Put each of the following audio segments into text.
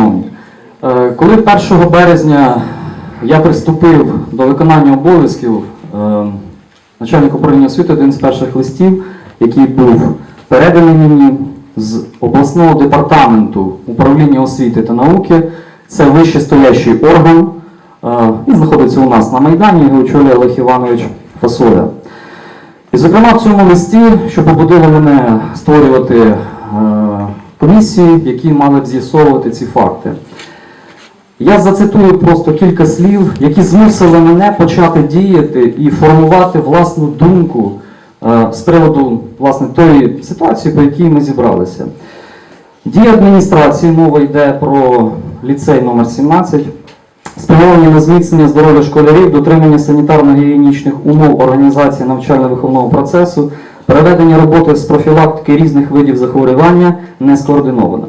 шановні, е, коли 1 березня я приступив до виконання обов'язків, е, начальник управління освіти один з перших листів, який був переданий мені з обласного департаменту управління освіти та науки, це вищестоящий орган. е, Він знаходиться у нас на Майдані, його очолює Олег Іванович Фасоля. І, зокрема, в цьому листі, що побудило мене створювати комісії, які мали б з'ясовувати ці факти. Я зацитую просто кілька слів, які змусили мене почати діяти і формувати власну думку е, з приводу власне тої ситуації, по якій ми зібралися. Дія адміністрації, мова йде про ліцей номер 17 спрямовані на зміцнення здоров'я школярів, дотримання санітарно-гігієнічних умов організації навчально-виховного процесу, переведення роботи з профілактики різних видів захворювання не скоординовано.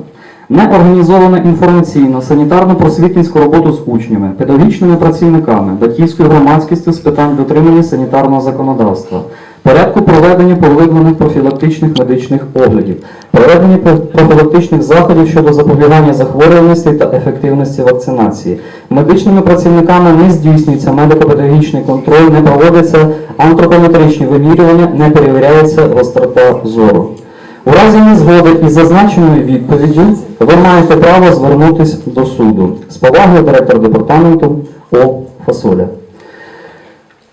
Не організовано інформаційно санітарно-просвітницьку роботу з учнями, педагогічними працівниками, батьківською громадськістю з питань дотримання санітарного законодавства, порядку проведення поглиблених профілактичних медичних оглядів, проведення профілактичних заходів щодо запобігання захворюваності та ефективності вакцинації. Медичними працівниками не здійснюється медико-педагогічний контроль, не проводиться антропометричні вимірювання, не перевіряється гострота зору. У разі незгоди із зазначеною відповіддю ви маєте право звернутися до суду. З повагою директор департаменту О. Фасоля.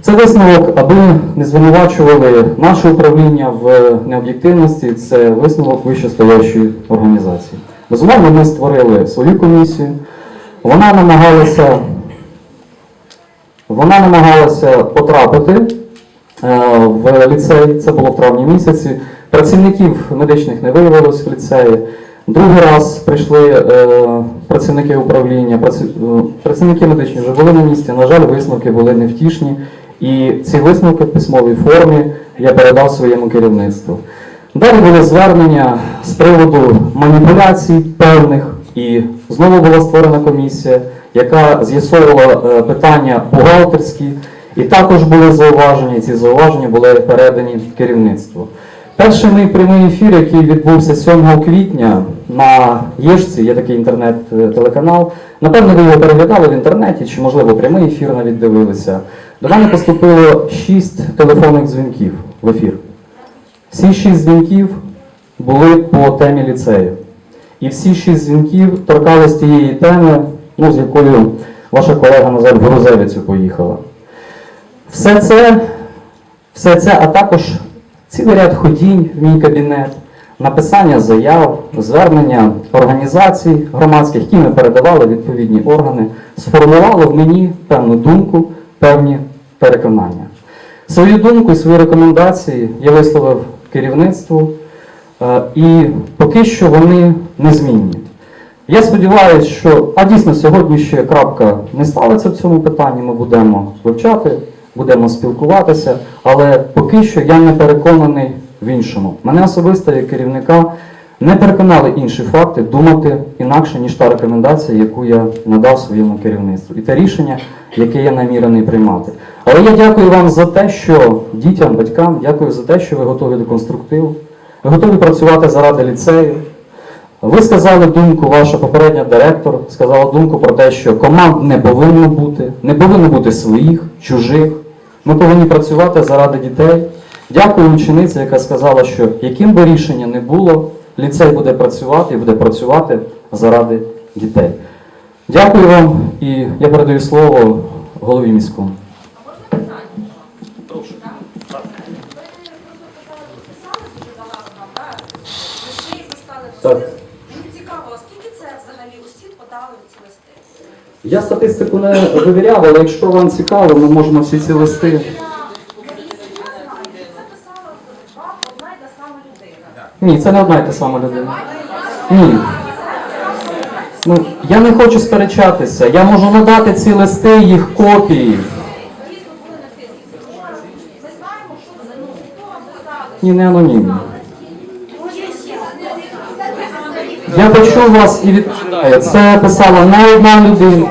Це висновок, аби не звинувачували наше управління в необ'єктивності, це висновок вищестоящої організації. Безумовно, ми створили свою комісію. Вона намагалася, вона намагалася потрапити е, в ліцей, це було в травні місяці. Працівників медичних не виявилось в ліцеї. Другий раз прийшли е, працівники управління, е, працівники медичні вже були на місці. На жаль, висновки були невтішні. І ці висновки в письмовій формі я передав своєму керівництву. Далі були звернення з приводу маніпуляцій певних, і знову була створена комісія, яка з'ясовувала е, питання бухгалтерські, і також були зауваження, і ці зауваження були передані керівництву. Перший мій прямий ефір, який відбувся 7 квітня на Єшці, є такий інтернет-телеканал. Напевно, ви його переглядали в інтернеті, чи, можливо, прямий ефір навіть дивилися. До мене поступило 6 телефонних дзвінків в ефір. Всі 6 дзвінків були по темі ліцею. І всі 6 дзвінків торкались тієї теми, ну, з якою ваша колега Назар в Грузевицю поїхала. Все це, все це, а також цілий ряд ходінь в мій кабінет, написання заяв, звернення організацій громадських, які ми передавали відповідні органи, сформувало в мені певну думку, певні переконання. Свою думку і свої рекомендації я висловив керівництву, е, і поки що вони незмінні. Я сподіваюся, що а дійсно сьогодні ще крапка не ставиться в цьому питанні. Ми будемо вивчати, будемо спілкуватися, але поки що я не переконаний в іншому. Мене особисто як керівника не переконали інші факти думати інакше, ніж та рекомендація, яку я надав своєму керівництву, і те рішення, яке я намірений приймати. Але я дякую вам за те, що дітям, батькам, дякую за те, що ви готові до конструктиву, ви готові працювати заради ліцею. Ви сказали думку, ваша попередня директор сказала думку про те, що команд не повинно бути, не повинно бути своїх, чужих. Ми повинні працювати заради дітей. Дякую учениці, яка сказала, що яким би рішення не було, ліцей буде працювати і буде працювати заради дітей. Дякую вам і я передаю слово голові міському. Так. Цікаво, скільки це взагалі осіб подали ці листи? Я статистику не вивіряв, але якщо вам цікаво, ми можемо всі ці листи. Ні, це не одна й та сама людина. Ні. Ну, я не хочу сперечатися. Я можу надати ці листи, їх копії. Ні, не анонімно. Я почув вас і відповідаю. Це писала не одна людина.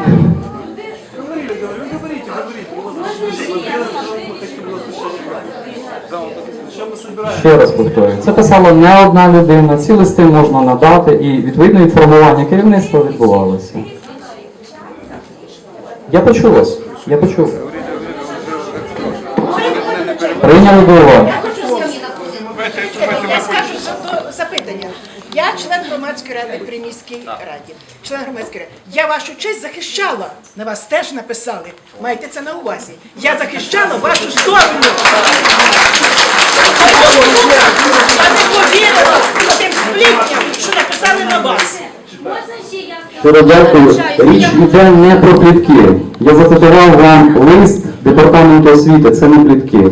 Ще раз повторюю, це писала не одна людина, ці листи можна надати, і відповідно інформування керівництва відбувалося. Я почув вас, я почув. Прийняли до уваги. Я скажу за- запитання. Я член громадської ради при міській раді. Член громадської ради. Я вашу честь захищала. На вас теж написали. Майте це на увазі. Я захищала вашу сторону. А не повірила тим сплітням, що написали на вас. Можна ще я Щиро дякую. Річ йде не про плітки. Я зацитував вам лист департаменту освіти, це не плітки.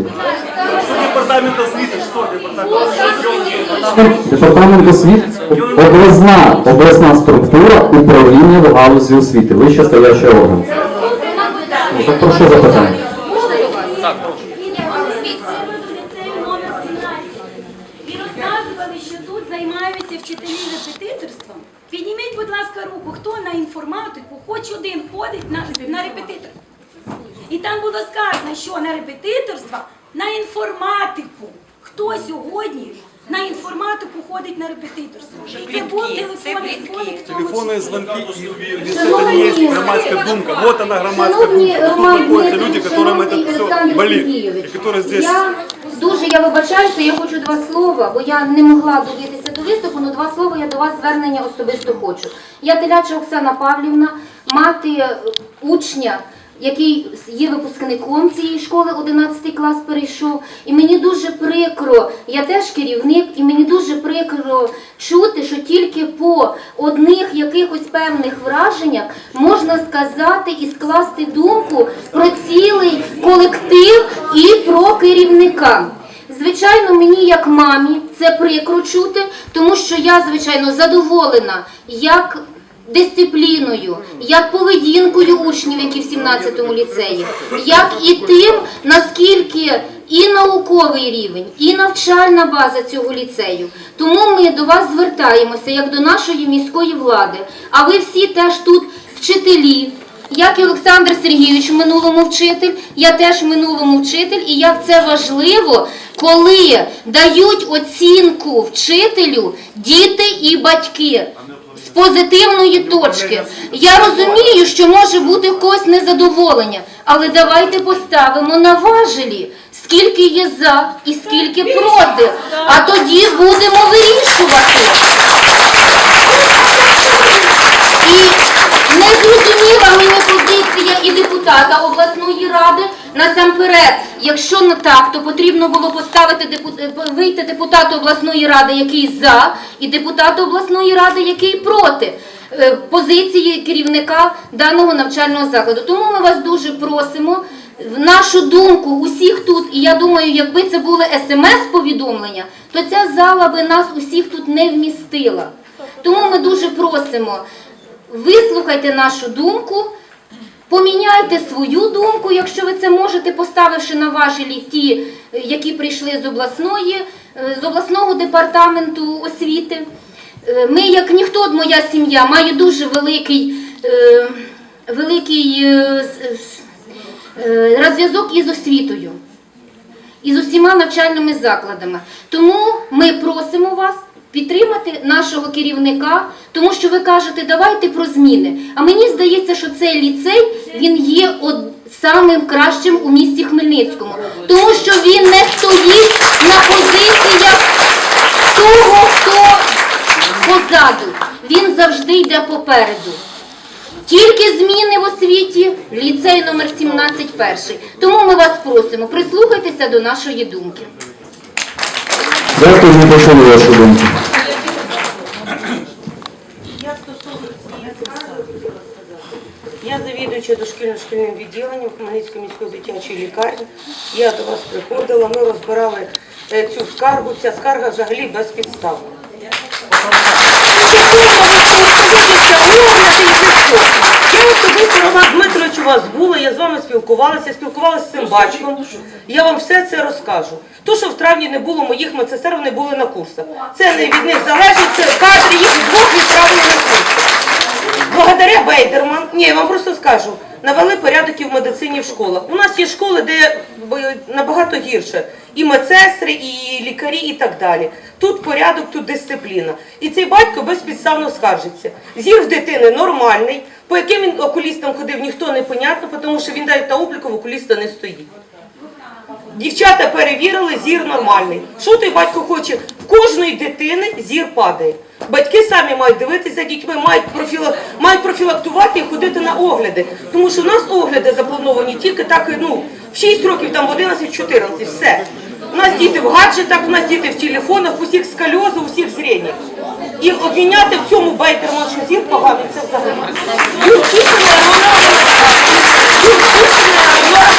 Департамент освіти, що департамент? Департамент освіти обласна, обласна структура управління в галузі освіти. Вище стоячий орган. Ну, так про що запитання? Так, прошу. ліцею номер 17 і розказували, що тут займаються вчителі репетиторством. Підніміть, будь ласка, руку, хто на інформатику, хоч один ходить на, на репетитор. І там було сказано, що на репетиторство, на інформатику. Хто сьогодні на інформатику ходить на репетиторство? І це був телефонний дзвоник в тому Телефонные числі. звонки, и если это не есть громадская думка, вот она громадская Шановний думка. Тут Роман находятся люди, Дмитрович, которым шановний это все Олександр болит, Сергійович, и которые здесь... Я дуже я вибачаюся, я хочу два слова, бо я не могла добитися до виступу, але два слова я до вас звернення особисто хочу. Я теляча Оксана Павлівна, мати е, учня, який є випускником цієї школи, 11 клас перейшов. І мені дуже прикро, я теж керівник, і мені дуже прикро чути, що тільки по одних якихось певних враженнях можна сказати і скласти думку про цілий колектив і про керівника. Звичайно, мені як мамі це прикро чути, тому що я, звичайно, задоволена як дисципліною, як поведінкою учнів, які в 17-му ліцеї, як і тим, наскільки і науковий рівень, і навчальна база цього ліцею. Тому ми до вас звертаємося як до нашої міської влади. А ви всі теж тут вчителі. Як і Олександр Сергійович в минулому вчитель, я теж в минулому вчитель, і як це важливо, коли дають оцінку вчителю діти і батьки позитивної точки. Я розумію, що може бути когось незадоволення, але давайте поставимо на важелі, скільки є за і скільки проти, а тоді будемо вирішувати. І не зрозуміла мені позиція і депутата обласної ради. Насамперед, якщо не так, то потрібно було поставити депу- е, вийти депутату обласної ради, який за, і депутату обласної ради, який проти е, позиції керівника даного навчального закладу. Тому ми вас дуже просимо. В нашу думку, усіх тут, і я думаю, якби це були смс-повідомлення, то ця зала би нас усіх тут не вмістила. Тому ми дуже просимо, вислухайте нашу думку, поміняйте свою думку, якщо ви це можете, поставивши на важелі ті, е, які прийшли з обласної, е, з обласного департаменту освіти. Е, Ми, як ніхто, моя сім'я, має дуже великий, великий розв'язок із освітою і з усіма навчальними закладами. Тому ми просимо вас підтримати нашого керівника, тому що ви кажете, давайте про зміни. А мені здається, що цей ліцей він є од... самим кращим у місті Хмельницькому, тому що він не стоїть на позиціях того, хто позаду. Він завжди йде попереду. Тільки зміни в освіті, ліцей номер 17 перший. Тому ми вас просимо, прислухайтеся до нашої думки. Дякую, ми почули вашу думку. Я стосовно цієї посади. Я завідуюча дошкільно-шкільним відділенням Хмельницької міської дитячої лікарні. Я до вас приходила, ми розбирали е, цю скаргу. Ця скарга взагалі безпідставна. Я особисто Роман Дмитрович у вас була, я з вами спілкувалася, спілкувалася з цим батьком. Я вам все це розкажу. То, що в травні не було моїх медсестер, вони були на курсах. Це не від них залежить, це кадри їх двох відправили на курси. Благодаря Бейдерман, ні, я вам просто скажу, навели порядок і в медицині в школах. У нас є школи, де набагато гірше. І медсестри, і лікарі, і так далі. Тут порядок, тут дисципліна. І цей батько безпідставно скаржиться. Зір в дитини нормальний, по яким він окулістам ходив, ніхто не понятно, тому що він навіть на обліку в окуліста не стоїть. Дівчата перевірили, зір нормальний. Що той батько хоче? В кожної дитини зір падає. Батьки самі мають дивитися дітьми, мають профіла... мають профілактувати і ходити на огляди. Тому що у нас огляди заплановані тільки так ну, в 6 років, там в 11 14 все. У нас діти в гаджетах, у нас діти в телефонах, усіх з кальози, усіх зріння. І обміняти в цьому бейтерман, що зір поганий, це взагалі. Юрчишина, Романа, Юрчишина, Романа,